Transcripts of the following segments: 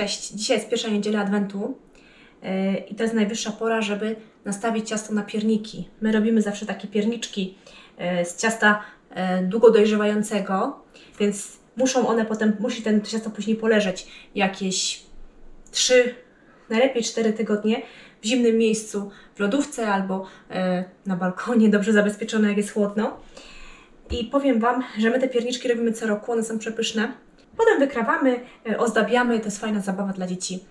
Cześć, dzisiaj jest pierwsza niedziela Adwentu yy, i to jest najwyższa pora, żeby nastawić ciasto na pierniki. My robimy zawsze takie pierniczki yy, z ciasta yy, długo dojrzewającego, więc muszą one potem, musi ten to ciasto później poleżeć jakieś 3, najlepiej 4 tygodnie w zimnym miejscu, w lodówce albo na balkonie, dobrze zabezpieczone jak jest chłodno. I powiem Wam, że my te pierniczki robimy co roku, one są przepyszne. Potem wykrawamy, e, ozdabiamy, to jest fajna zabawa dla dzieci.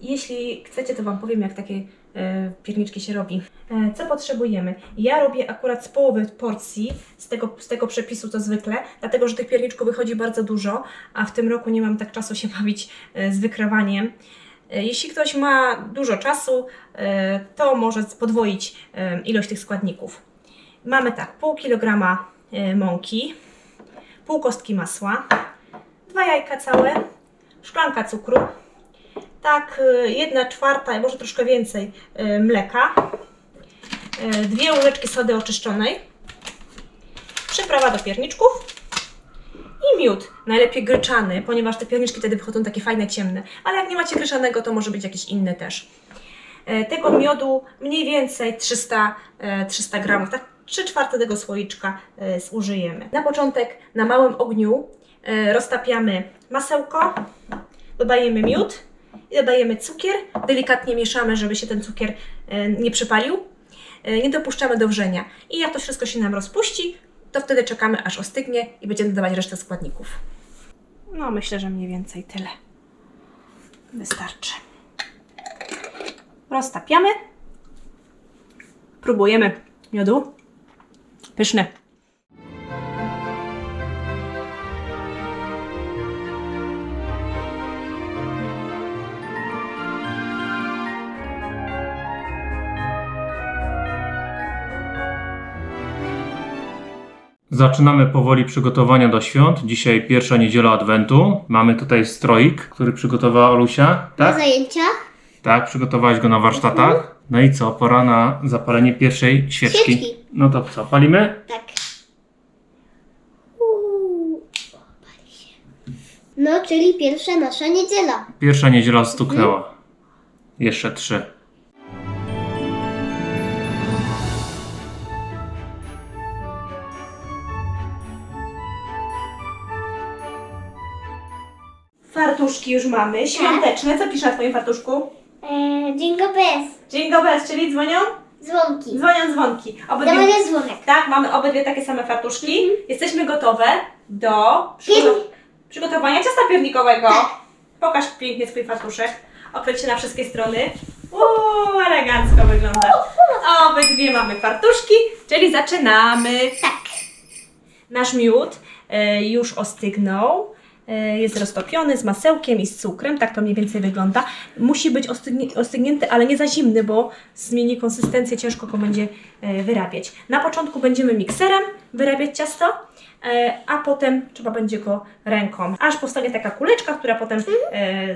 Jeśli chcecie, to Wam powiem, jak takie e, pierniczki się robi. E, co potrzebujemy? Ja robię akurat z połowy porcji z tego, z tego przepisu, co zwykle, dlatego że tych pierniczków wychodzi bardzo dużo, a w tym roku nie mam tak czasu się bawić z wykrawaniem. Jeśli ktoś ma dużo czasu, to może podwoić ilość tych składników. Mamy tak, pół kilograma mąki, pół kostki masła, dwa jajka całe, szklanka cukru, tak y, jedna czwarta, może troszkę więcej y, mleka, y, dwie łyżeczki sody oczyszczonej, przyprawa do pierniczków i miód, najlepiej gryczany, ponieważ te pierniczki wtedy wychodzą takie fajne, ciemne, ale jak nie macie gryczanego, to może być jakiś inny też. E, Tego miodu mniej więcej 300, e, 300 gramów, tak 3 czwarte tego słoiczka e, zużyjemy. Na początek na małym ogniu e, roztapiamy masełko, dodajemy miód i dodajemy cukier. Delikatnie mieszamy, żeby się ten cukier e, nie przypalił. E, Nie dopuszczamy do wrzenia. I jak to wszystko się nam rozpuści, to wtedy czekamy aż ostygnie i będziemy dodawać resztę składników. No myślę, że mniej więcej tyle. Wystarczy. Roztapiamy. Próbujemy miodu. Pyszny. Zaczynamy powoli przygotowania do świąt. Dzisiaj pierwsza niedziela Adwentu. Mamy tutaj stroik, który przygotowała Olusia. Na Tak? zajęciach? Tak, przygotowałaś go na warsztatach. No i co? Pora na zapalenie pierwszej świeczki. Świeczki. No to co, palimy? Tak. Uuu, pali się. No, czyli pierwsza nasza niedziela. Pierwsza niedziela stuknęła. Jeszcze trzy. Fartuszki już mamy, świąteczne. Co pisze na Twoim fartuszku? Eee, Jingle bells. Jingle bells, czyli dzwonią? Dzwonki. Dzwonią dzwonki. Obydwie, Dawanie dzwonek. tak, mamy obydwie takie same fartuszki. Jesteśmy gotowe do przygo- Pier- przygotowania ciasta piernikowego. Tak. Pokaż pięknie swój fartuszek. Okręć się na wszystkie strony. Uuu, elegancko wygląda. Obydwie mamy fartuszki, czyli zaczynamy. Tak. Nasz miód e, już ostygnął. E, jest roztopiony z masełkiem i z cukrem, tak to mniej więcej wygląda. Musi być ostygnięty, ale nie za zimny, bo zmieni konsystencję, ciężko go będzie e, wyrabiać. Na początku będziemy mikserem wyrabiać ciasto, e, a potem trzeba będzie go ręką. Aż powstanie taka kuleczka, która potem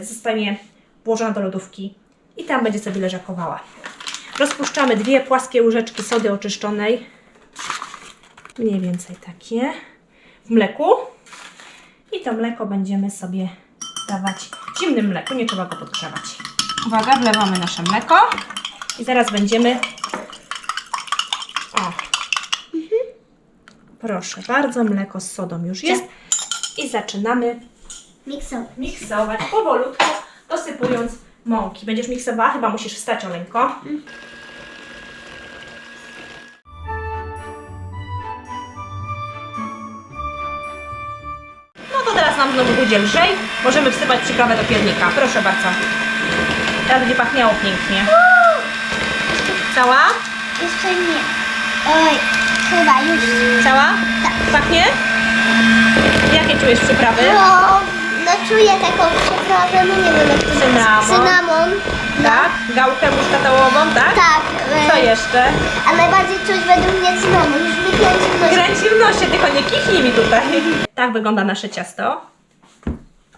zostanie włożona do lodówki i tam będzie sobie leżakowała. Rozpuszczamy dwie płaskie łyżeczki sody oczyszczonej mniej więcej takie, w mleku. I to mleko będziemy sobie dawać w zimnym mleku, nie trzeba go podgrzewać. Uwaga, wlewamy nasze mleko i zaraz będziemy. O. Proszę bardzo, mleko z sodą już jest. I zaczynamy Miksować. miksować powolutku, dosypując mąki. Będziesz miksowała? Chyba musisz wstać, Oleńko. No teraz nam znowu będzie lżej. Możemy wsypać przyprawę do piernika. Proszę bardzo. Teraz będzie pachniało pięknie. Cała? Jeszcze nie. Oj, chyba już. Cała? Tak. Pachnie? Jakie czujesz przyprawy? No, no czuję taką przyprawę, no nie wiem jak to Cynamon. Cynamon. Tak? Gałkę muszkatołową, tak? Tak. e, Co jeszcze? A najbardziej czuć według mnie wykręcił w nosie. Kręci w nosie, tylko nie kichnij mi tutaj. Tak wygląda nasze ciasto.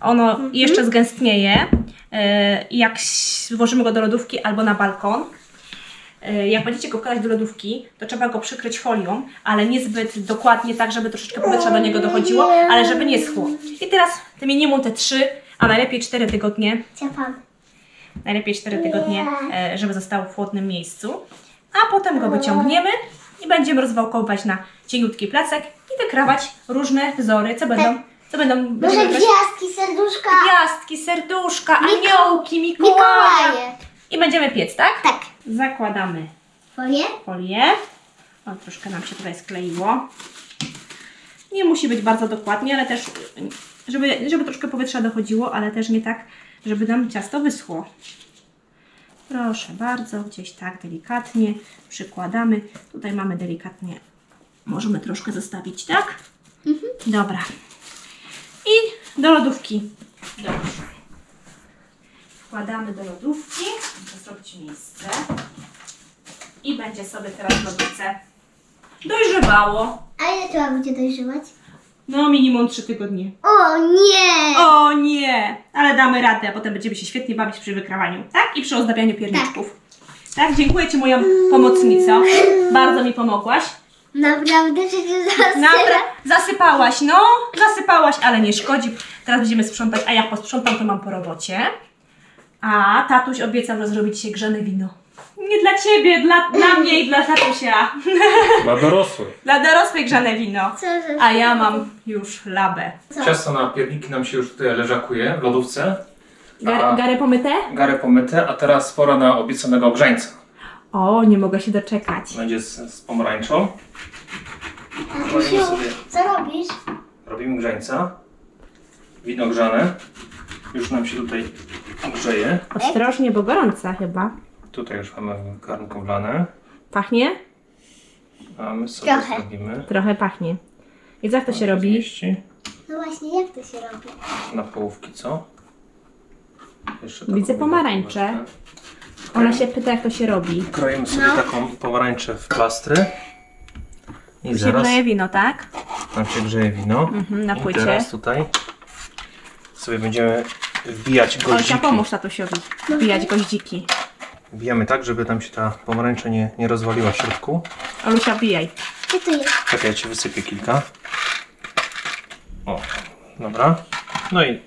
Ono jeszcze zgęstnieje, e, jak włożymy go do lodówki albo na balkon. E, Jak będziecie go wkładać do lodówki, to trzeba go przykryć folią, ale niezbyt dokładnie tak, żeby troszeczkę powietrza do niego dochodziło, ale żeby nie schło. I teraz te minimum te trzy a najlepiej 4 tygodnie, Ciapamy. najlepiej 4 tygodnie, e, żeby został w chłodnym miejscu. A potem go wyciągniemy i będziemy rozwałkować na cieniutki placek i wykrawać różne wzory, co będą, co będą Może będziemy robić? gwiazdki, serduszka. gwiazdki, serduszka, aniołki, Mikołaja. Mikołaje. I będziemy piec, tak? Tak. Zakładamy Folię? folię. O, troszkę nam się tutaj skleiło. Nie musi być bardzo dokładnie, ale też, żeby, żeby troszkę powietrza dochodziło, ale też nie tak, żeby nam ciasto wyschło. Proszę bardzo, gdzieś tak delikatnie przykładamy. Tutaj mamy delikatnie, możemy troszkę zostawić, tak? Dobra. I do lodówki. Dobrze. Wkładamy do lodówki, muszę zrobić miejsce. I będzie sobie teraz w lodówce dojrzewało. A ile trzeba będzie dojrzewać? No minimum 3 tygodnie. O nie! O nie! Ale damy radę, a potem będziemy się świetnie bawić przy wykrawaniu, tak? I przy ozdabianiu pierniczków. Tak, dziękuję Ci moją pomocnico. Bardzo mi pomogłaś. Naprawdę przecież zaraz Napra- zasypałaś, no, zasypałaś, ale nie szkodzi. Teraz będziemy sprzątać, a jak posprzątam, to mam po robocie. A tatuś obiecał rozrobić dzisiaj grzane wino. Nie dla Ciebie, dla, dla mnie i dla tatusia. Dla dorosłych. Dla dorosłych grzane wino. Co. A ja mam już labę. Co? Ciasto na pierniki nam się już tutaj leżakuje w lodówce. Gar, A- garę pomyte? Garę pomyte, a teraz pora na obiecanego grzańca. O, nie mogę się doczekać. Będzie z, z pomarańczą. Tatusiu, co robisz? Robimy grzańca. Wino grzane. Już nam się tutaj grzeje. Ostrożnie, bo gorąca chyba. Tutaj już mamy garnko wlane. Pachnie? A my sobie Trochę. zrobimy. Trochę pachnie. I jak to się robi? Mieści No właśnie, jak to się robi? Na połówki, co? Jeszcze Widzę pomarańcze. Ona się pyta, jak to się robi. Kroimy sobie No. taką pomarańczę w plastry. I Tu się zaraz grzeje wino, tak? nam się grzeje wino. Mhm, na I płycie. teraz tutaj sobie będziemy wbijać Olcia, goździki. pomóż tatusiowi wbijać goździki. Wbijamy tak, żeby tam się ta pomarańcza nie, nie rozwaliła w środku. Olusia, wbijaj. Co to jest? Czekaj, ja ci wysypię kilka. O, dobra. No i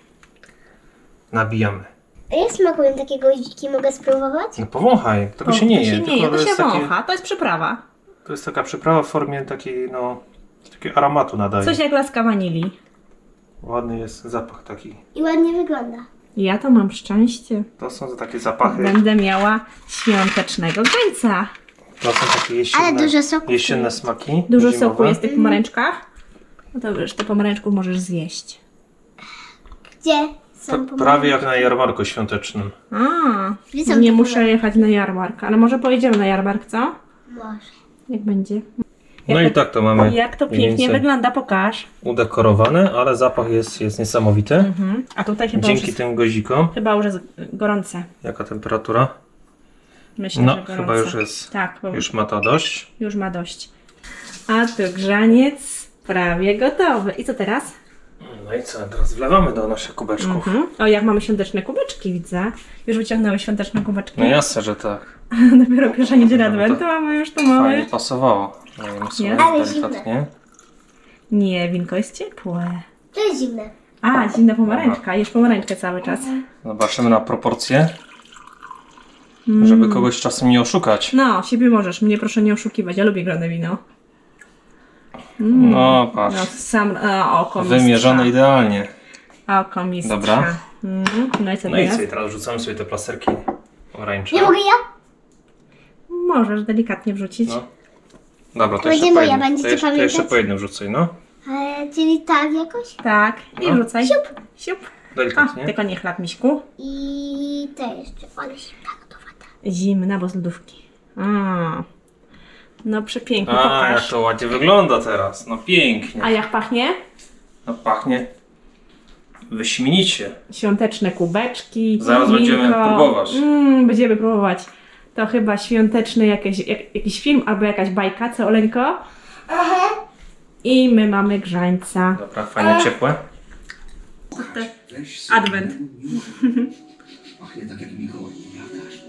nabijamy. A jak smakują takie goździki? Mogę spróbować? No powąchaj, tego się nie je. To się nie to się takie- wącha. To jest przyprawa. To jest taka przyprawa w formie takiej, no, takiego aromatu nadaje. Coś jak laska wanilii. Ładny jest zapach taki. I ładnie wygląda. Ja to mam szczęście. To są takie zapachy, Będę miała świątecznego grzańca. to są takie jesienne, Ale dużo soku jesienne smaki. Dużo zimowe. soku jest w tych pomarańczkach. No to wiesz, te pomarańczków możesz zjeść. Gdzie To są pomarańcze? prawie jak na jarmarku świątecznym. A, są nie te muszę jechać na jarmark, ale może pojedziemy na jarmark, co? Może. Jak będzie? No i tak to mamy Jak to mniej pięknie więcej wygląda, pokaż. udekorowane, ale zapach jest, jest niesamowity. Mhm. A tutaj chyba już, Dzięki jest, tym gozikom. chyba już jest gorące. Jaka temperatura? Myślę, No, że gorące. chyba już jest, Tak, bo już. już ma to dość. już ma dość. A tu grzaniec prawie gotowy. I co teraz? No i co, teraz wlewamy do naszych kubeczków. Mhm. O, jak mamy świąteczne kubeczki, widzę. Już wyciągnęły świąteczne kubeczki. No jasne, że tak. Dopiero pierwsza niedziela No to adwentu, a my już tu Fajnie mamy. pasowało. Dajemy sobie Nie? Ale delikatnie. Nie, winko jest ciepłe. To jest zimne. A, zimna pomarańczka. Jesz pomarańczkę cały czas. Zobaczymy na proporcje, Mm. żeby kogoś czasem nie oszukać. No, siebie możesz. Mnie proszę nie oszukiwać. Ja lubię grane wino. No No, patrz, sam a, oko mistrza. wymierzone idealnie. Oko mistrza. Dobra. Mhm. No i co No i teraz? i teraz rzucamy sobie te plasterki pomarańcze. Nie mogę ja? Możesz delikatnie wrzucić. No. Dobra, to To jeszcze będzie po moja, jednym. będziecie To jeszcze, to jeszcze pamiętać? po jednym rzucaj, no. Ale, czyli tak jakoś? Tak. I No. wrzucaj. Siup. Siup. A, Delikatnie. tylko nie chlap, miśku. I te jeszcze. Ale zimna gotowata. Zimna, bo z lodówki. A. No przepięknie, A, jak pokaż. to ładnie wygląda teraz. No pięknie. A jak pachnie? No pachnie wyśmienicie. Świąteczne kubeczki. Zaraz będziemy próbować. Mm, będziemy próbować. To chyba świąteczny jakieś, jak, jakiś film albo jakaś bajka, co Oleńko? Aha. I my mamy grzańca. Dobra, fajnie ciepłe. Advent. Pachnie tak jak Mikołaj, nieprawdaż?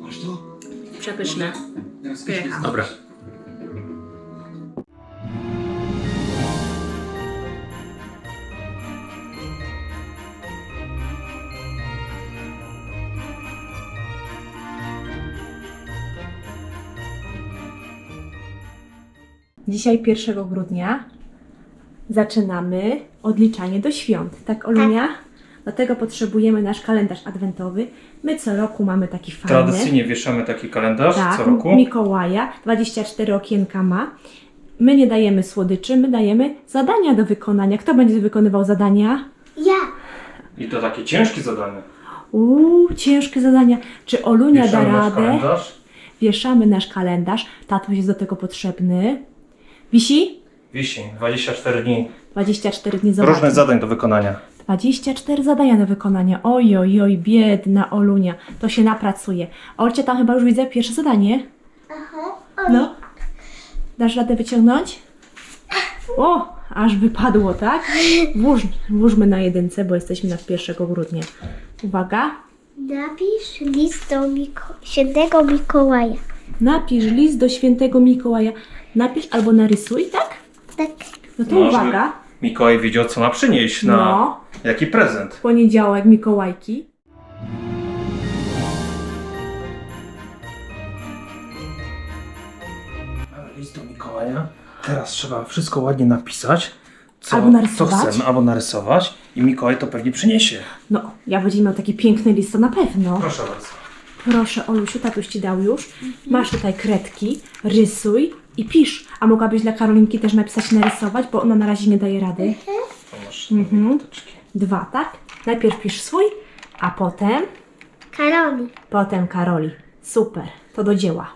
Masz to? Przepyszne. Pojechał. Dobra. Dzisiaj 1 grudnia zaczynamy odliczanie do świąt, tak Olunia? Tak. Do tego potrzebujemy nasz kalendarz adwentowy. My co roku mamy taki fajny. Tradycyjnie wieszamy taki kalendarz tak, co roku. Mikołaja, 24 okienka ma. My nie dajemy słodyczy, my dajemy zadania do wykonania. Kto będzie wykonywał zadania? Ja. I to takie ciężkie zadanie. Uuu, ciężkie zadania. Czy Olunia Wieszamy da nasz radę? kalendarz. Wieszamy nasz kalendarz. Tatuś jest do tego potrzebny. Wisi? Wisi, 24 dni. 24 dni zobacz. Różnych zadań do wykonania. 24 zadania do wykonania. Oj, oj, oj, biedna Olunia. To się napracuje. Olcie, tam chyba już widzę pierwsze zadanie. Aha. No. Dasz radę wyciągnąć? O, aż wypadło, tak? Włóż, włóżmy na jedynce, bo jesteśmy na 1 grudnia. Uwaga. Napisz list do Miko- świętego Mikołaja. Napisz list do świętego Mikołaja. Napisz albo narysuj, tak? Tak. No to uwaga. Mikołaj wiedział, co ma przynieść na No. jaki prezent. Poniedziałek Mikołajki. Mamy list do Mikołaja. Teraz trzeba wszystko ładnie napisać. Co, Albo narysować. Co chcemy, albo narysować. I Mikołaj to pewnie przyniesie. No, ja będzie miał taki piękny list, to na pewno. Proszę bardzo. Proszę, Olusiu, tatuś ci dał już. Masz tutaj kredki, rysuj i pisz. A mogłabyś dla Karolinki też napisać narysować, bo ona na razie nie daje rady. Mhm. Dwa, tak? Najpierw pisz swój, a potem, Karoli. potem Karoli. Super, to do dzieła.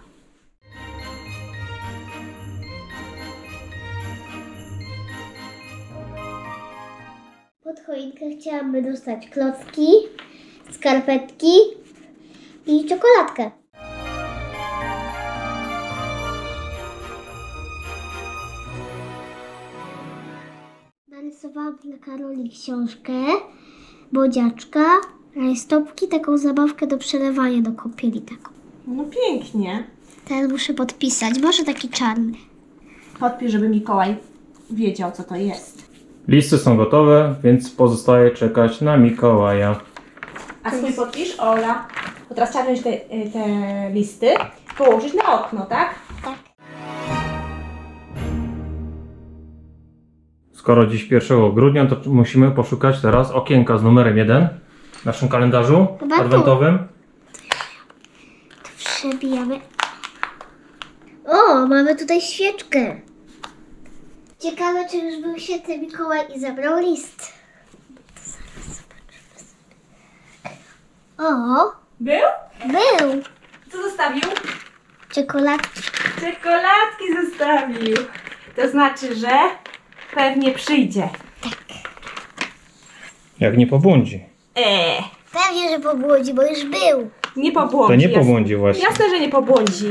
Pod choinkę chciałabym dostać klocki, skarpetki i czekoladkę. Narysowałam dla Karoli książkę, bodziaczka, rajstopki, taką zabawkę do przelewania do kąpieli taką. No pięknie. Teraz muszę podpisać, może taki czarny. Podpisz, żeby Mikołaj wiedział, co to jest. Listy są gotowe, więc pozostaje czekać na Mikołaja. A swój podpisz, Ola. To teraz trzeba wziąć te, te listy, położyć na okno, tak? Skoro dziś 1 grudnia, to musimy poszukać teraz okienka z numerem 1 w naszym kalendarzu Chyba tu. adwentowym. Przebijamy. O, mamy tutaj świeczkę. Ciekawe, czy już był święty Mikołaj i zabrał list. Zaraz zobaczymy sobie. O, Był? był. Co zostawił? Czekoladki. Czekoladki zostawił. To znaczy, że pewnie przyjdzie. Jak nie pobłądzi. Eee, Pewnie, że pobłudzi, bo już był. nie pobłądzi. To nie jasne. pobłądzi właśnie. Jasne, że nie pobłądzi.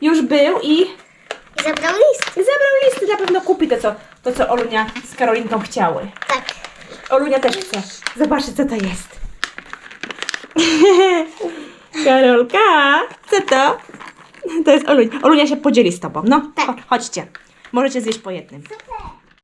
Już był i I zabrał list. zabrał listy. Na pewno kupi to, co, to, co Olunia z Karolinką chciały. Tak. Olunia też chce. Zobaczcie, co to jest. Karolka, co to? To jest Olunia. Olunia się podzieli z tobą. No, Tak. cho- chodźcie. Możecie zjeść po jednym. Super.